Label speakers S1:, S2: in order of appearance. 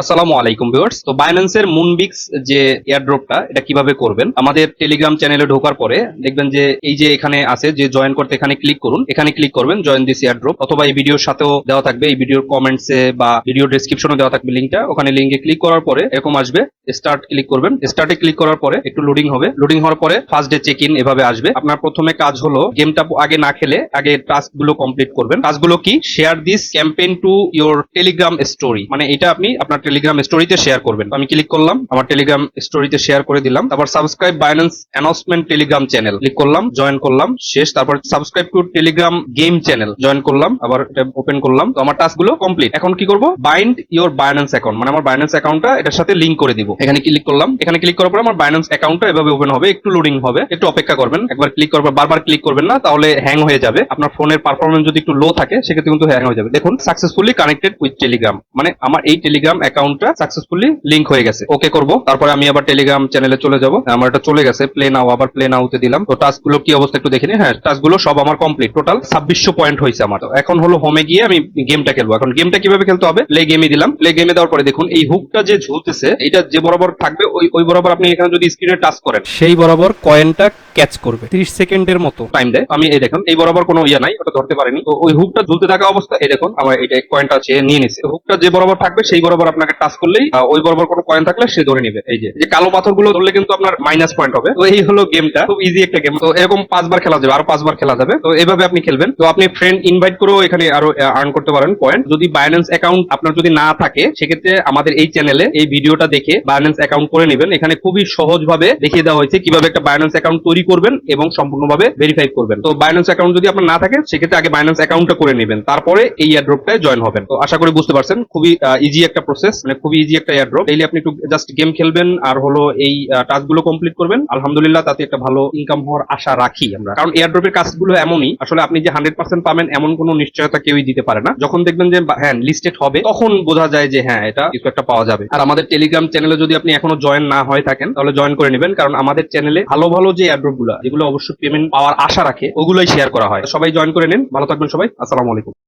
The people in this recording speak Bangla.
S1: আসসালামু আলাইকুম ভিউয়ার্স। তো বাইন্যান্সের মুনবিক্স যে এয়ারড্রপটা এটা কীভাবে করবেন? আমাদের টেলিগ্রাম চ্যানেলে ঢোকার পরে দেখবেন যে এই যে এখানে আছে, যে জয়েন করতে এখানে ক্লিক করুন। এখানে ক্লিক করবেন জয়েন দিস এয়ারড্রপ অথবা এই ভিডিওর সাথেও দেওয়া থাকবে, এই ভিডিওর কমেন্টসে বা ভিডিও ডেসক্রিপশনে দেওয়া থাকবে লিঙ্কটা ওখানে লিঙ্কে ক্লিক করার পরে এরকম আসবে স্টার্ট ক্লিক করবেন। স্টার্টে ক্লিক করার পরে একটু লোডিং হবে। লোডিং হওয়ার পরে ফার্স্ট ডে চেক ইন এভাবে আসবে। আপনার প্রথমে কাজ হলো গেমটা আগে না খেলে আগে টাস্কগুলো কমপ্লিট করবেন। কাজগুলো কি? Share this campaign to your Telegram story মানে এটা আপনি আপনার টেলিগ্রাম স্টোরিতে শেয়ার করবেন। আমি ক্লিক করলাম, আমার টেলিগ্রাম স্টোরিতে শেয়ার করে দিলাম। তারপর subscribe Binance announcement Telegram channel click করলাম জয়েন করলাম, শেষ। তারপর subscribe to Telegram game channel join করলাম, আবার এটা ওপেন করলাম। তো আমার টাস্কগুলো কমপ্লিট এখন কি করব? বাইন্ড ইওর বাইন্যান্স অ্যাকাউন্ট মানে আমার বাইন্যান্স অ্যাকাউন্টটা এটার সাথে লিংক করে দিব। এখানে ক্লিক করলাম। এখানে ক্লিক করার পর আমার বাইন্যান্স অ্যাকাউন্টটা এভাবে ওপেন হবে। একটু লোডিং হবে। একটু অপেক্ষা করবেন। একবার ক্লিক করার পর বারবার ক্লিক করবেন না, তাহলে হ্যাং হয়ে যাবে। আপনার ফোনের পারফরমেন্স যদি একটু লো থাকে, সেক্ষেত্রে কিন্তু হ্যাং হয়ে যাবে। দেখুন সাকসেসফুলি কানেক্টেড উইথ টেলিগ্রাম মানে আমার এই টেলিগ্রাম অ্যাকাউন্টটা সাকসেসফুলি লিংক হয়ে গেছে। ওকে করব। তারপরে আমি আবার টেলিগ্রাম চ্যানেলে চলে যাব। আমার এটা চলে গেছে। প্লে নাও আবার প্লে নাওতে দিলাম। তো টাস্কগুলো কি অবস্থা একটু দেখে হ্যাঁ টাস্কগুলো সব আমার কমপ্লিট টোটাল ছাব্বিশশো পয়েন্ট হয়েছে আমার। এখন হলো হোমে গিয়ে আমি গেমটা খেলব। এখন গেমটা কীভাবে খেলতে হবে? প্লে গেমে দিলাম। প্লে গেমে দেওয়ার পরে দেখুন, এই হুকটা যে ঝুলতেছে এটা যে বরাবর থাকবে, ওই ওই বরাবর আপনি এখানে যদি স্ক্রিনে টাচ করেন।
S2: সেই বরাবর কয়েনটা ক্যাচ করবে। 30 সেকেন্ডের মতো।
S1: টাইম দেয়। আমি এই দেখুন এই বরাবর কোনো ইয়ে নাই ওটা ধরতে পারিনি। তো ওই হুকটা ঝুলতে থাকা অবস্থা এই দেখুন আমার এটা কয়েনটা সে নিয়ে নিছে। হুকটা যে বরাবর থাকবে সেই বরাবর আপনাকে টাচ করলেই ওই বরাবর কোনো কয়েন থাকলে সে ধরে নিবে। এই যে যে কালো পাথরগুলো ধরলে কিন্তু আপনার মাইনাস পয়েন্ট হবে। তো এই হলো গেমটা খুব ইজি একটা গেম তো এরকম পাঁচবার খেলা যাবে আরও পাঁচবার খেলা যাবে। তো এভাবে আপনি খেলবেন। তো আপনি ফ্রেন্ড ইনভাইট করেও এখানে আরও আর্ন করতে পারেন পয়েন্ট যদি বাইন্যান্স অ্যাকাউন্ট আপনার যদি না থাকে সেক্ষেত্রে আমাদের এই চ্যানেলে এই ভিডিওটা দেখে বাইন্যান্স অ্যাকাউন্ট করে নেবেন। এখানে খুবই সহজভাবে দেখিয়ে দেওয়া হয়েছে কীভাবে একটা বাইন্যান্স অ্যাকাউন্ট তৈরি করবেন এবং সম্পূর্ণভাবে ভেরিফাই করবেন। তো বাইন্যান্স অ্যাকাউন্ট যদি আপনার না থাকে, সেক্ষেত্রে আগে বাইন্যান্স অ্যাকাউন্টটা করে নেবেন। তারপরে এই এয়ারড্রপটায় জয়েন হবেন। তো আশা করি বুঝতে পারছেন, খুবই ইজি একটা প্রসেস মানে খুবই ইজি একটা এয়ারড্রপ ডেইলি আপনি একটু জাস্ট গেম খেলবেন, আর হলো এই টাস্কগুলো কমপ্লিট করবেন। আলহামদুলিল্লাহ, তাতে একটা ভালো ইনকাম হওয়ার আশা রাখি আমরা। কারণ এয়ারড্রপের কাজগুলো এমনই, আসলে আপনি যে হান্ড্রেড পার্সেন্ট পাবেন, এমন কোনো নিশ্চয়তা কেউই দিতে পারে না। যখন দেখবেন যে হ্যাঁ লিস্টেড হবে, তখন বোঝা যায় যে হ্যাঁ এটা কিছু একটা পাওয়া যাবে। আর আমাদের টেলিগ্রাম চ্যানেলে যদি আপনি এখনও জয়েন না হয়ে থাকেন, তাহলে জয়েন করে নেবেন। কারণ আমাদের চ্যানেলে ভালো ভালো যে এয়ারড্রপ গুলো যেগুলো অবশ্যই পেমেন্ট পাওয়ার আশা রাখে, ওগুলোই শেয়ার করা হয়। সবাই জয়েন করে নিন। ভালো থাকবেন সবাই। আসসালামু আলাইকুম।